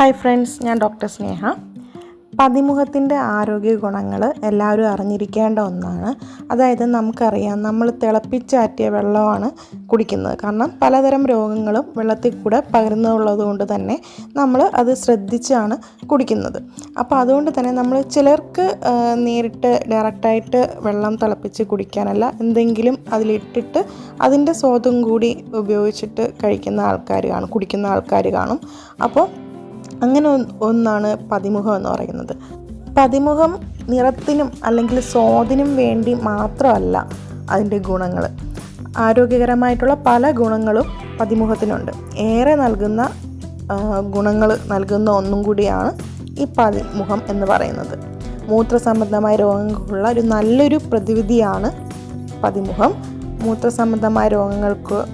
Hi friends ഞാൻ doctor Sneha. പതിമുഖത്തിന്റെ ആരോഗ്യ ഗുണങ്ങൾ എല്ലാവരും അറിഞ്ഞിരിക്കേണ്ട ഒന്നാണ്. അതായത് നമുക്കറിയാം നമ്മൾ തിളപ്പിച്ചാറ്റിയ വെള്ളമാണ് കുടിക്കുന്നത്. കാരണം പലതരം രോഗങ്ങളും വെള്ളത്തിൽ കൂടെ പകരുന്നുള്ളത് കൊണ്ട് തന്നെ നമ്മൾ അത് ശ്രദ്ധിച്ചാണ് കുടിക്കുന്നത്. അപ്പോൾ അതുകൊണ്ട് തന്നെ നമ്മൾ ചിലർക്ക് നേരിട്ട് ഡയറക്റ്റായിട്ട് വെള്ളം തിളപ്പിച്ച് കുടിക്കാനല്ല എന്തെങ്കിലും അതിലിട്ടിട്ട് അതിന്റെ സ്വാദും കൂടി ഉപയോഗിച്ചിട്ട് കഴിക്കുന്ന ആൾക്കാർ കാണും കുടിക്കുന്ന ആൾക്കാർ കാണും. അപ്പോൾ അങ്ങനെ ഒന്നാണ് പതിമുഖം എന്ന് പറയുന്നത്. പതിമുഖം നിറത്തിനും അല്ലെങ്കിൽ സ്വാദിനും വേണ്ടി മാത്രമല്ല അതിന്റെ ഗുണങ്ങൾ. ആരോഗ്യകരമായിട്ടുള്ള പല ഗുണങ്ങളും പതിമുഖത്തിനുണ്ട്. ഏറെ നൽകുന്ന ഗുണങ്ങൾ നൽകുന്ന ഒന്നും കൂടിയാണ് ഈ പതിമുഖം എന്ന് പറയുന്നത്. മൂത്രസംബന്ധമായ രോഗങ്ങൾക്കുള്ള ഒരു നല്ലൊരു പ്രതിവിധിയാണ് പതിമുഖം. മൂത്രസംബന്ധമായ രോഗങ്ങൾക്ക്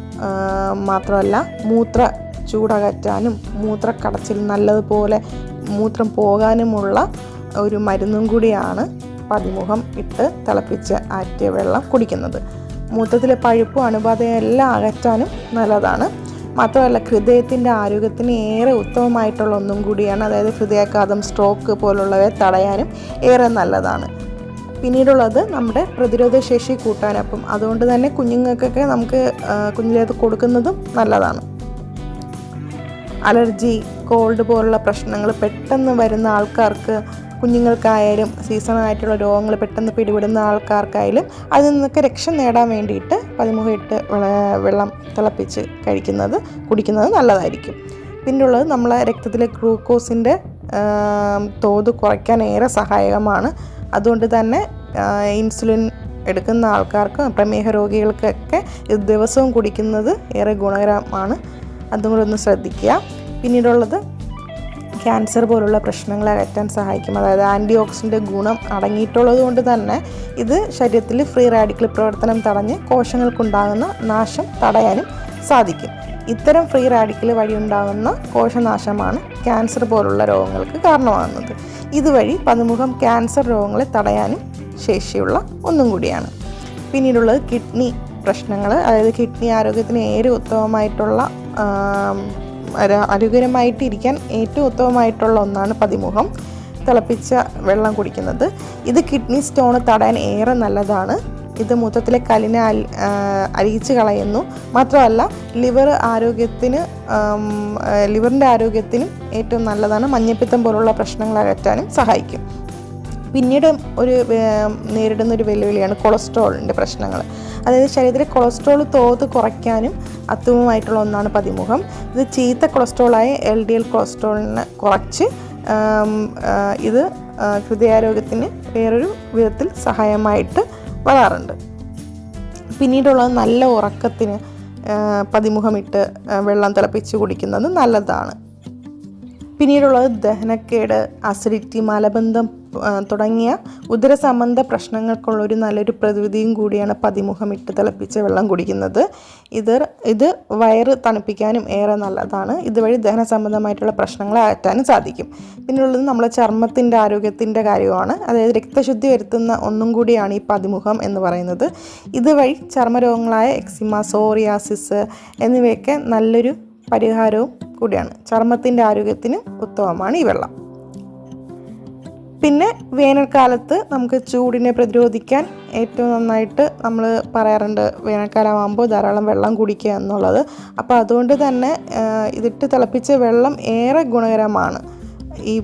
മാത്രമല്ല മൂത്ര ചൂടകറ്റാനും മൂത്രക്കടച്ചിൽ നല്ലതുപോലെ മൂത്രം പോകാനുമുള്ള ഒരു മരുന്നും കൂടിയാണ് പതിമുഖം ഇട്ട് തിളപ്പിച്ച് ആറ്റിയ വെള്ളം കുടിക്കുന്നത്. മൂത്രത്തിലെ പഴുപ്പും അണുബാധയെല്ലാം അകറ്റാനും നല്ലതാണ്. മാത്രമല്ല ഹൃദയത്തിന്റെ ആരോഗ്യത്തിന് ഏറെ ഉത്തമമായിട്ടുള്ള ഒന്നും കൂടിയാണ്. അതായത് ഹൃദയാഘാതം സ്ട്രോക്ക് പോലുള്ളവയെ തടയാനും ഏറെ നല്ലതാണ്. പിന്നീടുള്ളത് നമ്മുടെ പ്രതിരോധ ശേഷി കൂട്ടാനപ്പം. അതുകൊണ്ട് തന്നെ കുഞ്ഞുങ്ങൾക്കൊക്കെ നമുക്ക് കുഞ്ഞിലേത് കൊടുക്കുന്നതും നല്ലതാണ്. അലർജി കോൾഡ് പോലുള്ള പ്രശ്നങ്ങൾ പെട്ടെന്ന് വരുന്ന ആൾക്കാർക്ക് കുഞ്ഞുങ്ങൾക്കായാലും സീസണായിട്ടുള്ള രോഗങ്ങൾ പെട്ടെന്ന് പിടിപെടുന്ന ആൾക്കാർക്കായാലും അതിൽ നിന്നൊക്കെ രക്ഷ നേടാൻ വേണ്ടിയിട്ട് പതിമുഖം ഇട്ട് വെള്ളം തിളപ്പിച്ച് കഴിക്കുന്നത് കുടിക്കുന്നത് നല്ലതായിരിക്കും. പിന്നുള്ളത് നമ്മളെ രക്തത്തിലെ ഗ്ലൂക്കോസിന്റെ തോത് കുറയ്ക്കാൻ ഏറെ സഹായകമാണ്. അതുകൊണ്ട് തന്നെ ഇൻസുലിൻ എടുക്കുന്ന ആൾക്കാർക്കും പ്രമേഹ രോഗികൾക്കൊക്കെ ഇത് ദിവസവും കുടിക്കുന്നത് ഏറെ ഗുണകരമാണ്. അതും കൂടെ ഒന്ന് ശ്രദ്ധിക്കുക. പിന്നീടുള്ളത് ക്യാൻസർ പോലുള്ള പ്രശ്നങ്ങളെ അകറ്റാൻ സഹായിക്കും. അതായത് ആന്റി ഓക്സിഡന്റ് ഗുണം അടങ്ങിയിട്ടുള്ളത് കൊണ്ട് തന്നെ ഇത് ശരീരത്തിൽ ഫ്രീ റാഡിക്കൽ പ്രവർത്തനം തടഞ്ഞ് കോശങ്ങൾക്കുണ്ടാകുന്ന നാശം തടയാനും സാധിക്കും. ഇത്തരം ഫ്രീ റാഡിക്കൽ വഴി ഉണ്ടാകുന്ന കോശനാശമാണ് ക്യാൻസർ പോലുള്ള രോഗങ്ങൾക്ക് കാരണമാകുന്നത്. ഇതുവഴി പതിമുഖം ക്യാൻസർ രോഗങ്ങളെ തടയാനും ശേഷിയുള്ള ഒന്നും കൂടിയാണ്. പിന്നീടുള്ളത് കിഡ്നി പ്രശ്നങ്ങൾ അതായത് കിഡ്നി ആരോഗ്യത്തിന് ഏറെ ഉത്തമമായിട്ടുള്ള ആം, ആരോ- ഏറ്റവും ഉത്തമമായിട്ടുള്ള ഒന്നാണ് പതിമുഖം. തിളപ്പിച്ച വെള്ളം കുടിക്കുന്നത്. ഇത് കിഡ്നി സ്റ്റോൺ തടയാൻ ഏറെ നല്ലതാണ്. ഇത് മൂത്രത്തിലെ കലിനെ അരിയിച്ച് കളയുന്നു. മാത്രമല്ല ലിവർ ആരോഗ്യത്തിന് ലിവറിന്റെ ആരോഗ്യത്തിനും ഏറ്റവും നല്ലതാണ്. മഞ്ഞപ്പിത്തം പോലുള്ള പ്രശ്നങ്ങൾ അകറ്റാനും സഹായിക്കും. പിന്നീട് ഒരു നേരിടുന്ന ഒരു വെല്ലുവിളിയാണ് കൊളസ്ട്രോളിന്റെ പ്രശ്നങ്ങൾ. അതായത് ശരീരത്തിലെ കൊളസ്ട്രോൾ തോത് കുറയ്ക്കാനും അത്വമായിട്ടുള്ള ഒന്നാണ് പതിമുഖം. ഇത് ചീത്ത കൊളസ്ട്രോളായ എൽ ഡി എൽ കൊളസ്ട്രോളിനെ കുറച്ച് ഇത് ഹൃദയാരോഗ്യത്തിന് വേറൊരു വിധത്തിൽ സഹായമായിട്ട് വരാറുണ്ട് പിന്നീടുള്ളത് നല്ല ഉറക്കത്തിന് പതിമുഖമിട്ട് വെള്ളം തിളപ്പിച്ച് കുടിക്കുന്നത് നല്ലതാണ്. പിന്നീടുള്ളത് ദഹനക്കേട് അസിഡിറ്റി മലബന്ധം തുടങ്ങിയ ഉദര സംബന്ധ പ്രശ്നങ്ങൾക്കുള്ള ഒരു നല്ലൊരു പ്രതിവിധിയും കൂടിയാണ് പതിമുഖം ഇട്ട് തിളപ്പിച്ച വെള്ളം കുടിക്കുന്നത്. ഇത് ഇത് വയറ് തണുപ്പിക്കാനും ഏറെ നല്ലതാണ്. ഇതുവഴി ദഹന സംബന്ധമായിട്ടുള്ള പ്രശ്നങ്ങളെ അകറ്റാനും സാധിക്കും. പിന്നുള്ളത് നമ്മളെ ചർമ്മത്തിന്റെ ആരോഗ്യത്തിന്റെ കാര്യമാണ്. അതായത് രക്തശുദ്ധി വരുത്തുന്ന ഒന്നും കൂടിയാണ് ഈ പതിമുഖം എന്ന് പറയുന്നത്. ഇതുവഴി ചർമ്മരോഗങ്ങളായ എക്സിമ സോറിയാസിസ് എന്നിവയൊക്കെ നല്ലൊരു പരിഹാരവും കൂടിയാണ്. ചർമ്മത്തിന്റെ ആരോഗ്യത്തിന് ഉത്തമമാണ് ഈ വെള്ളം. പിന്നെ വേനൽക്കാലത്ത് നമുക്ക് ചൂടിനെ പ്രതിരോധിക്കാൻ ഏറ്റവും നന്നായിട്ട് നമ്മൾ പറയാറുണ്ട് വേനൽക്കാലമാകുമ്പോൾ ധാരാളം വെള്ളം കുടിക്കുക എന്നുള്ളത്. അപ്പോൾ അതുകൊണ്ട് തന്നെ ഇതിട്ട് തിളപ്പിച്ച വെള്ളം ഏറെ ഗുണകരമാണ് ഈ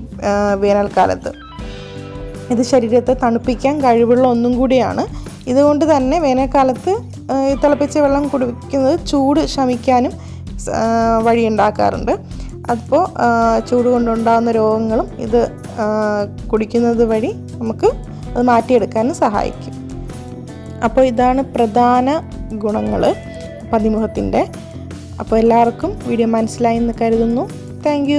വേനൽക്കാലത്ത്. ഇത് ശരീരത്തെ തണുപ്പിക്കാൻ കഴിവുള്ള ഒന്നും കൂടിയാണ്. ഇതുകൊണ്ട് തന്നെ വേനൽക്കാലത്ത് തിളപ്പിച്ച വെള്ളം കുടിക്കുന്നത് ചൂട് ശമിക്കാനും വഴിയുണ്ടാക്കാറുണ്ട്. അപ്പോൾ ചൂട് കൊണ്ടുണ്ടാകുന്ന രോഗങ്ങളും ഇത് കുടിക്കുന്നത് വഴി നമുക്ക് അത് മാറ്റിയെടുക്കാനും സഹായിക്കും. അപ്പോൾ ഇതാണ് പ്രധാന ഗുണങ്ങൾ പതിമുഖത്തിന്റെ. അപ്പോൾ എല്ലാവർക്കും വീഡിയോ മനസ്സിലായി എന്ന് കരുതുന്നു. താങ്ക്